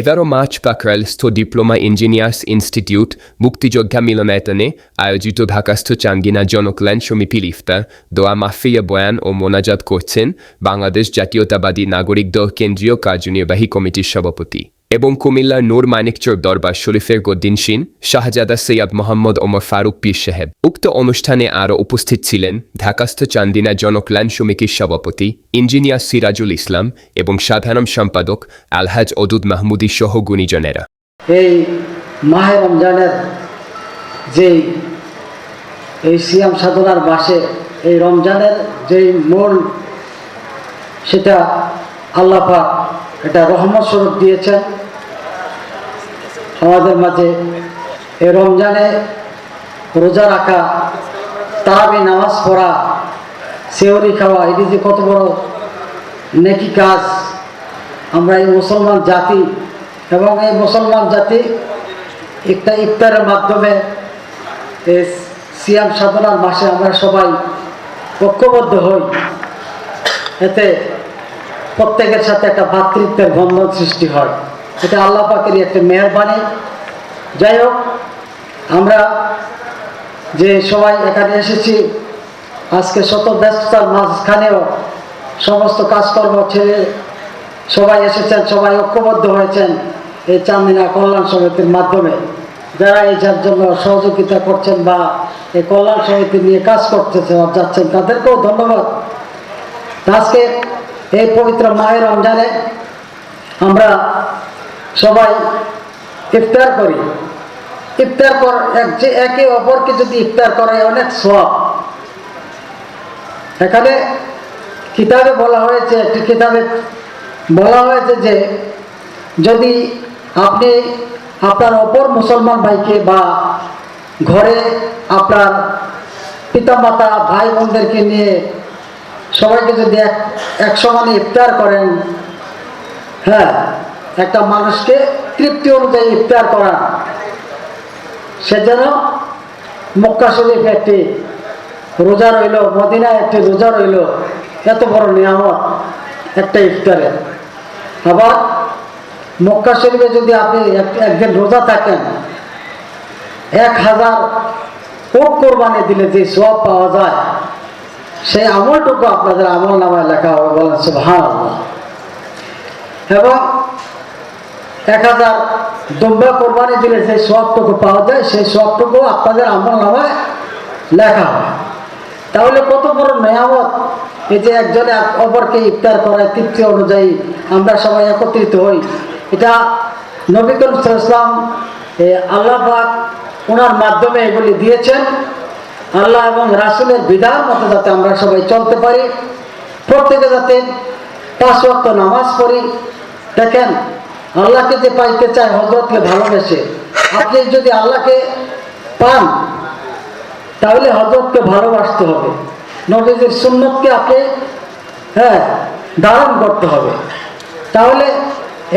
এগারো মার্চ প্রাকরালস্থ diploma engineers institute মুক্তিযোদ্ধা মিলনায়তনে আয়োজিত ঢাকাস্থ চাঙ্গিনা জনকল্যাণ সমিতি ইফতার দোয়া মাফিয়া বয়ান ও মোনাজাত করছেন বাংলাদেশ জাতীয়তাবাদী নাগরিক দল কেন্দ্রীয় কার্যনির্বাহী কমিটির সভাপতি। এবং কুমিল্লার নূর মানিকচর দরবার শরীফের গদ্দিন সিন শাহজাদা সৈয়দ মোহাম্মদ ওমর ফারুক পীর সাহেব। উক্ত অনুষ্ঠানে আরও উপস্থিত ছিলেন ঢাকাস্থ চান্দিনা জনকল্যাণ সমিতির সভাপতি, ইঞ্জিনিয়ার সিরাজুল ইসলাম এবং সাধারণ সম্পাদক আলহাজ অদুদ মাহমুদি সহ গুণীজনেরা। এই মাহে রমজানের যেই, এই সিয়াম সাধনার মাসে এই রমজানের যেই মূল সেটা আল্লাহ পাক এটা রহমত স্বরূপ দিয়েছেন। আমাদের মাঝে এই রমজানে রোজা রাখা, তারাবি নামাজ পড়া সেওরি খাওয়া এটি যে কত বড় নেকি কাজ আমরা এই মুসলমান জাতি এবং এই মুসলমান জাতি একটা ইফতারের মাধ্যমে সিয়াম সাধনার মাসে আমরা সবাই ঐক্যবদ্ধ হই। এতে প্রত্যেকের সাথে একটা ভ্রাতৃত্বের বন্ধন সৃষ্টি হয়। এটা আল্লাহ পাকেরই একটা মেহরবানি। যাই হোক, আমরা যে সবাই এখানে এসেছি, আজকে শত ব্যস্ততার মাঝখানেও সমস্ত কাজকর্ম ছেড়ে সবাই এসেছেন, সবাই ঐক্যবদ্ধ হয়েছেন এই চান্দিনা কল্যাণ সমিতির মাধ্যমে। যারা এই যার জন্য সহযোগিতা করছেন বা এই কল্যাণ সমিতি নিয়ে কাজ করতেছে যাচ্ছেন, তাদেরকেও ধন্যবাদ। আজকে এই পবিত্র মায়ের রমজানে আমরা সবাই ইফতার করি। ইফতার কর এক যে একে অপরকে যদি ইফতার করে অনেক সব এখানে কিতাবে বলা হয়েছে, একটি কিতাবে বলা হয়েছে যে, যদি আপনি আপনার অপর মুসলমান ভাইকে বা ঘরে আপনার পিতামাতা ভাই বোনদেরকে নিয়ে সবাইকে যদি এক এক সমানে ইফতার করেন হ্যাঁ একটা মানুষকে তৃপ্তি অনুযায়ী ইফতার করা। সে যেন মক্কা শরীফ একটি রোজা রইল, মদিনায় একটি রোজা রইল, এত বড় নিয়ামত একটা ইফতারে। আবার মক্কা শরীফে যদি আপনি এক- একদিন রোজা থাকেন, এক হাজার কোট কোরবানি দিলে যে সব পাওয়া যায়, সেই আমলটুকু আপনাদের আমল নামায় লেখা হবে বলেন সুবহান এবং এক হাজার দুম্বা কোরবানি দিলে সেই সবটুকু পাওয়া যায়, সেই সবটুকু আপনাদের আমল নামায় লেখা হয় তাহলে কত বড় নেয়ামত এই যে একজনে অপরকে ইফতার করায় তৃপ্তি অনুযায়ী আমরা সবাই একত্রিত হই। এটা নবী করিম এ আল্লাহ পাক ওনার মাধ্যমে এগুলি দিয়েছেন। আল্লাহ এবং রাসুলের বিধান মতো যাতে আমরা সবাই চলতে পারি। প্রত্যেকে যাতে পাঁচ ওয়াক্ত নামাজ পড়ি। দেখেন আল্লাহকে যে পাইতে চায় হজরতকে ভালোবেসে। আপনি যদি আল্লাহকে পান, তাহলে হজরতকে ভালোবাসতে হবে। নবীজির সুন্নতকে আপনি হ্যাঁ ধারণ করতে হবে। তাহলে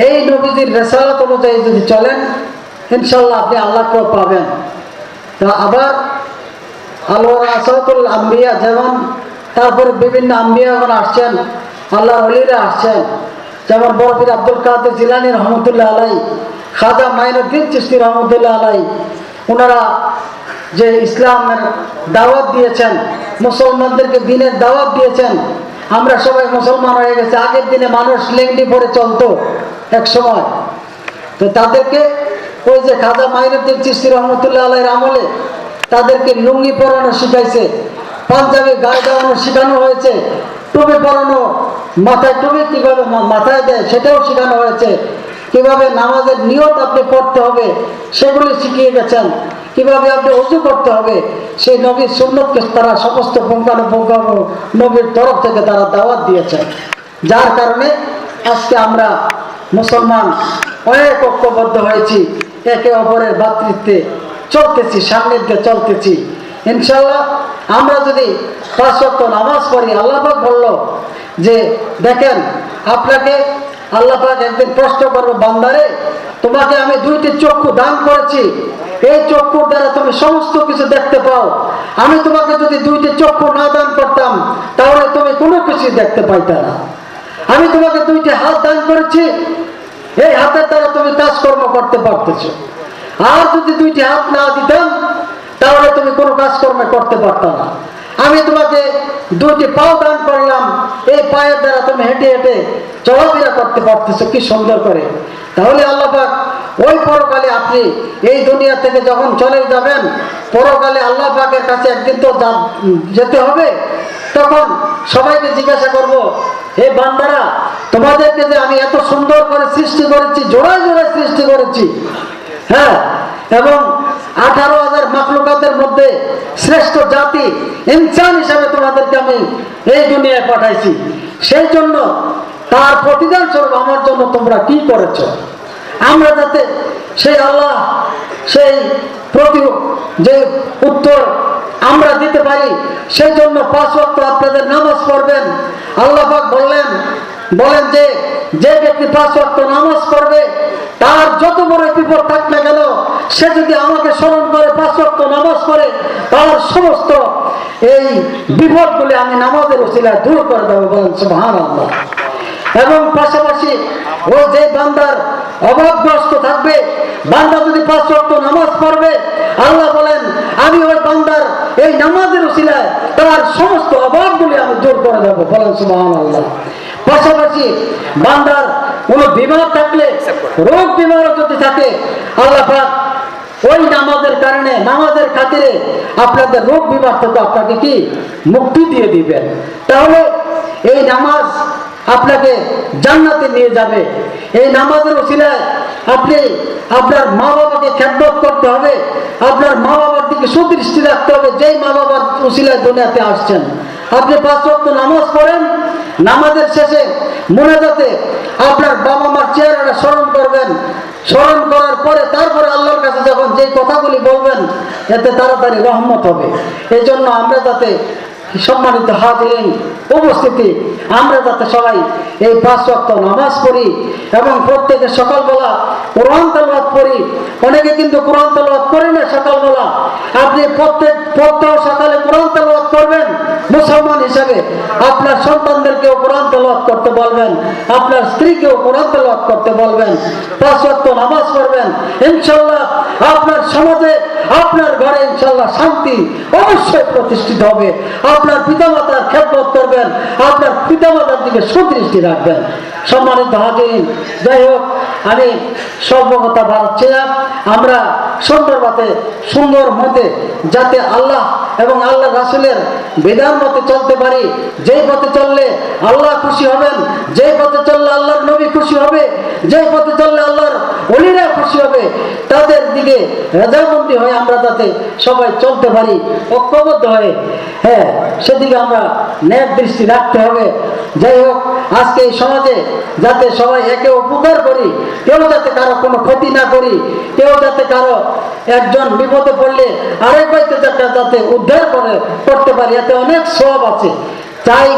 এই নবীজির রেসালত অনুযায়ী যদি চলেন ইনশাল্লাহ আপনি আল্লাহকেও পাবেন। তা আবার আল্লাহর আসাদুল আম্বিয়া যেমন, তারপরে বিভিন্ন আম্বিয়াগণ আসছেন আল্লাহ আসছেন। যেমন বরফির আব্দুল কাদের জিলানি রহমতুল্লাহ আলাই, খাজা মাইনুদ্দিন চিস্তি রহমতুল্লাহ আলাই ওনারা যে ইসলামের দাওয়াত দিয়েছেন, মুসলমানদেরকে দিনের দাওয়াত দিয়েছেন, আমরা সবাই মুসলমান হয়ে গেছে, আগের দিনে মানুষ লেংডি পরে চলতো এক সময়। তো তাদেরকে ওই যে খাজা মাইনুদ্দিন চিস্তি রহমতুল্লাহ আলাইয়ের আমলে তাদেরকে লুঙ্গি পরানো শিখাইছে, পাঞ্জাবি গায়ে দেওয়ানো শেখানো হয়েছে টুপি পরানো মাথায় টুপি কীভাবে মাথায় দেয় সেটাও শেখানো হয়েছে। কীভাবে নামাজের নিয়ত আপনি পড়তে হবে সেগুলি শিখিয়ে গেছেন। কীভাবে আপনি উজু করতে হবে, সেই নবীর সুন্নতকে তারা সমস্ত পুঙ্খানুপুঙ্খ নবীর তরফ থেকে তারা দাওয়াত দিয়েছেন। যার কারণে আজকে আমরা মুসলমান অনেক ঐক্যবদ্ধ হয়েছি, একে অপরের ভাতৃত্বে চলতেছি, সান্নিধ্যে চলতেছি। ইনশাল্লাহ আমরা যদি পাঁচ নামাজ পড়ি আল্লাপাক বলল যে, দেখেন, আপনাকে আল্লাপাক একদিন প্রশ্ন করব, বান্দারে, তোমাকে আমি দুইটি চক্ষু দান করেছি। এই চক্ষুর দ্বারা তুমি সমস্ত কিছু দেখতে পাও। আমি তোমাকে যদি দুইটি চক্ষু না দান করতাম, তাহলে তুমি কোনো কিছু দেখতে পাইতে না। আমি তোমাকে দুইটি হাত দান করেছি, এই হাতের দ্বারা তুমি কাজকর্ম করতে পারতেছো। আর যদি দুইটি হাত না দিতাম তাহলে তুমি কোনো কাজকর্ম করতে পারতো না। আমি তোমাকে দুটি পাও দান করলাম। এই পায়ের দ্বারা তুমি হেঁটে হেঁটে চলাফেরা করতে পারতেছো, কি সুন্দর করে। তাহলে আল্লাহ পাক ওই পরকালে আপনি এই দুনিয়া থেকে যখন চলে যাবেন, পরকালে আল্লাহ পাকের কাছে একদিন তো যেতে হবে, তখন সবাইকে জিজ্ঞাসা করব, হে বান্দারা, তোমাদেরকে যে আমি এত সুন্দর করে সৃষ্টি করেছি, জোড়ায় জোড়ায় সৃষ্টি করেছি। হ্যাঁ এবং আঠারো হাজার মাকলুকাতের মধ্যে শ্রেষ্ঠ জাতি, ইনসান হিসাবে তোমাদেরকে আমি এই দুনিয়ায় পাঠাইছি। সেই জন্য তার প্রতিদান স্বরূপ আমার জন্য তোমরা কি করেছ? আমরা যাতে সেই আল্লাহ, সেই প্রতি যে উত্তর আমরা দিতে পারি, সেই জন্য পাঁচ ওয়াক্ত আপনাদের নামাজ পড়বেন। আল্লাহফাক বললেন, বলেন যে যে ব্যক্তি পাঁচ ওয়াক্ত নামাজ পড়বে, তার যত বড় বিপদ থাক না কেন সে যদি আমাকে স্মরণ করে, পাঁচ ওয়াক্ত নামাজ পড়ে, তার সমস্ত এই বিপদগুলি আমি নামাজের ওসিলায় দূর করে দেবো বলেন আল্লাহ এবং পাশাপাশি ও যে বান্দার অভাবগ্রস্ত থাকবে, বান্দা যদি পাঁচ ওয়াক্ত নামাজ পড়বে, আল্লাহ বলেন, আমি ওই বান্দার এই নামাজের উসিলায় তার সমস্ত অভাবগুলি আমি দূর করে দেবো বলেন আল্লাহ পাশাপাশি বান্দার কোনো বিমার থাকলে, রোগ বিমারও যদি থাকে, আল্লাহ পাক ওই নামাজের কারণে, নামাজের খাতিরে আপনাদের রোগ বিমার থেকে আপনাকে কি? মুক্তি দিয়ে দিবেন। তাহলে এই নামাজ আপনাকে জান্নাতে নিয়ে যাবে। এই নামাজের উসিলায় আপনি আপনার মা বাবাকে খ্যাতবোধ করতে হবে। আপনার মা বাবার দিকে সুদৃষ্টি রাখতে হবে। যেই মা বাবার উসিলায় দুনিয়াতে আসছেন। আপনি পাঁচ নামাজ পড়েন নামাজের শেষে মনে যাতে আপনার বাবা মার চেহারাটা স্মরণ করবেন। স্মরণ করার পরে তারপরে আল্লাহর কাছে যখন যে কথাগুলি বলবেন, এতে তাড়াতাড়ি রহমত হবে। এই জন্য আমরা যাতে সম্মানিত হাজিরিন উপস্থিতি, আমরা যাতে সবাই এই পাঁচ ওয়াক্ত নামাজ পড়ি এবং প্রত্যেকে সকালবেলা কোরআন তেলাওয়াত পড়ি। অনেকে কিন্তু কোরআন তেলাওয়াত করি না সকালবেলা। আপনি প্রত্যেক, প্রত্যহ সকালে কোরআন তেলাওয়াত করবেন মুসলমান হিসাবে আপনার সন্তানদেরকেও কোরআন লাভ করতে বলবেন, আপনার স্ত্রীকেও কোরআন লাভ করতে বলবেন তা সত্ত্বেও নামাজ পড়বেন ইনশাল্লাহ আপনার সমাজে আপনার ঘরে ইনশাল্লাহ শান্তি অবশ্যই প্রতিষ্ঠিত হবে। আপনার পিতামাতার খেদমত করবেন, আপনার পিতামাতার দিকে সুদৃষ্টি রাখবেন। সম্মানিত হাজির যাই হোক, আমি সর্বকথা বাড়াচ্ছিলাম আমরা সুন্দরভাবে সুন্দর মতে যাতে আল্লাহ এবং আল্লাহ রাসুলের বিধান মতে চলতে পারি। যেই পথে চললে আল্লাহ খুশি হবেন, যেই পথে চললে আল্লাহর নবী খুশি হবে, যেই পথে চললে আল্লাহর অলিরা খুশি হবে, তাদের দিকে রাজাবন্দি হয়ে আমরা যাতে সবাই চলতে পারি, ঐক্যবদ্ধ হয়ে হ্যাঁ সেদিকে আমরা ন্যায় দৃষ্টি রাখতে হবে। যাই হোক, আজকে এই সমাজে যাতে সবাই একে উপকার করি, কেউ যাতে কারও কোনো ক্ষতি না করি, কেউ যাতে কারও একজন বিপদে পড়লে আরেক যাতে যাতে উদ্ধার করে, করতে পারি, এতে অনেক সব আছে। তাই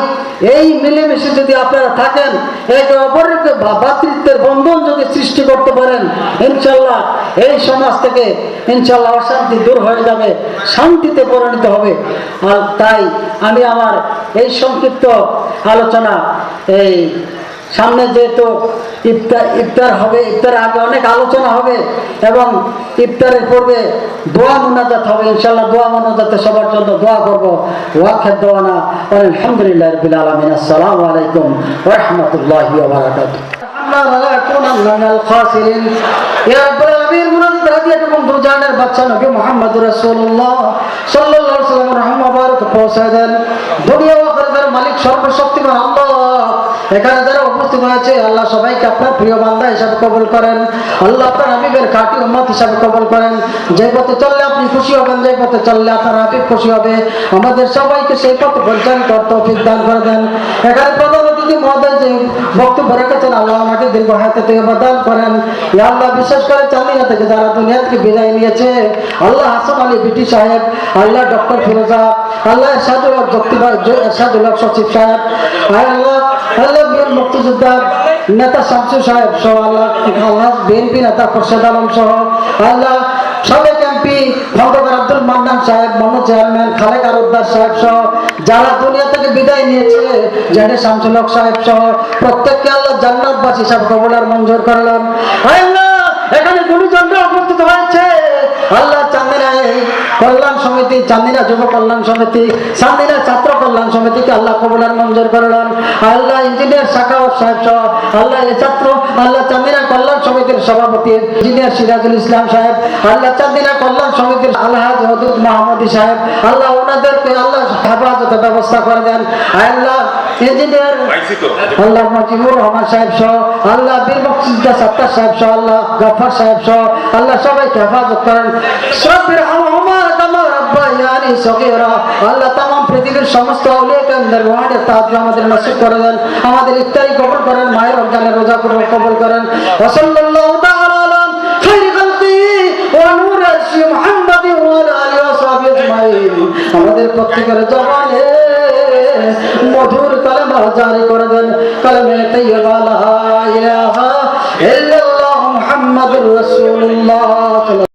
এই মিলেমিশে যদি আপনারা থাকেন, একে অপরের ভাতৃত্বের বন্ধন যদি সৃষ্টি করতে পারেন, ইনশাল্লাহ এই সমাজ থেকে ইনশাল্লাহ অশান্তি দূর হয়ে যাবে, শান্তিতে পরিণত হবে। আর তাই আমি আমার এই সংক্ষিপ্ত আলোচনা এই সামনে যেহেতু ইফতার ইফতার হবে ইফতারের আগে অনেক আলোচনা হবে এবং ইফতারের পূর্বে দোয়া মোনাজাত হবে ইনশাল্লাহ দোয়া মোনাজাতে সবার জন্য দোয়া করব ওয়াক্ষের দোয়ানা আলহামদুলিল্লাহ রবিল আলমিন আসসালামু আলাইকুম রহমতুল্লাহি ওবরাকাতুহ আমরা ولا يكونن من الخاسرين يا رب العالمين মুনাজাত হাদিয়াত এবং দুজানের বাচ্চা নবী মুহাম্মদ রাসূলুল্লাহ সাল্লাল্লাহু আলাইহি ওয়াসাল্লাম রহমত মুবারক পৌঁছায় দেন দুনিয়া ও আখিরাতের মালিক সর্বশক্তিমান আল্লাহ এখানে উপস্থিত হয়েছে আল্লাহ সবাইকে আপনার প্রিয় বান্দা হিসাবে কবুল করেন। আল্লাহ আপনার হাবিবের কাটি উম্মত হিসাবে কবুল করেন। যে পথে চললে আপনি খুশি হবেন, যে পথে চললে আপনার হাবিব খুশি হবে। আমাদের সবাইকে সেই পথে পরিচালন করতে দান করে দেন। এখানে প্রধান অতিথি মহোদয় যে বক্তব্য রেখেছেন, আল্লাহ আমাকে দীর্ঘ হাতে থেকে প্রদান করেন। আল্লাহ, বিশেষ করে চান্দিনা থেকে যারা দুনিয়া থেকে বিদায় নিয়েছে, আল্লাহ হাসান আলী বিটি সাহেব, আল্লাহ ডক্টর ফিরোজা, আল্লাহ হক যুক্তিবাদ সচিব সাহেব আল্লাহ আল্লাহ জান্নাতবাসী মঞ্জুর আল্লাহ এখানে হয়েছে। আল্লাহ এই কল্যাণ সমিতি চান্দিনা যুব কল্যাণ সমিতি চান্দিনা ছাত্র কল্যাণ সমিতিকে আল্লাহ মঞ্জুর আল্লাহ ইঞ্জিনিয়ার সাহেব সহ আল্লাহ এই ছাত্র, আল্লাহ চান্দিনা কল্যাণ সমিতির সভাপতি ইঞ্জিনিয়ার সিরাজুল ইসলাম সাহেব, আল্লাহ চান্দিনা কল্যাণ সমিতির আল্লাহ হদুদ সাহেব, আল্লাহ ওনাদেরকে আল্লাহ ব্যবস্থা করে দেন। আল্লাহ ইঞ্জিনিয়ার আল্লাহ মজিবুর রহমান সাহেব সহ আল্লাহ বীর মুক্তিযোদ্ধা সত্তার সাহেব সহ আল্লাহ গফর সাহেব সহ আল্লাহ সবাইকে হেফাজত করেন। সবের আমার কামা রব্বায়ানি সগীরা আল্লাহ তামাম পৃথিবীর সমস্ত আউলিয়া ওয়ার্ডের তাহাজ আমাদের নসিব করে দেন। আমাদের ইফতারি কবুল করেন মায়ের রমজানের রোজা কবুল কবুল করেন। ওসল্লাল্লাহু তাআলা আলা খাইরি খালকি ওয়া নূর মুহাম্মাদি ওয়া আলিহি ওয়া সাহবিহি আজমাইন। আমাদের প্রত্যেকের জবানে মধুর কালেমা জারি করে দেন। কালেমা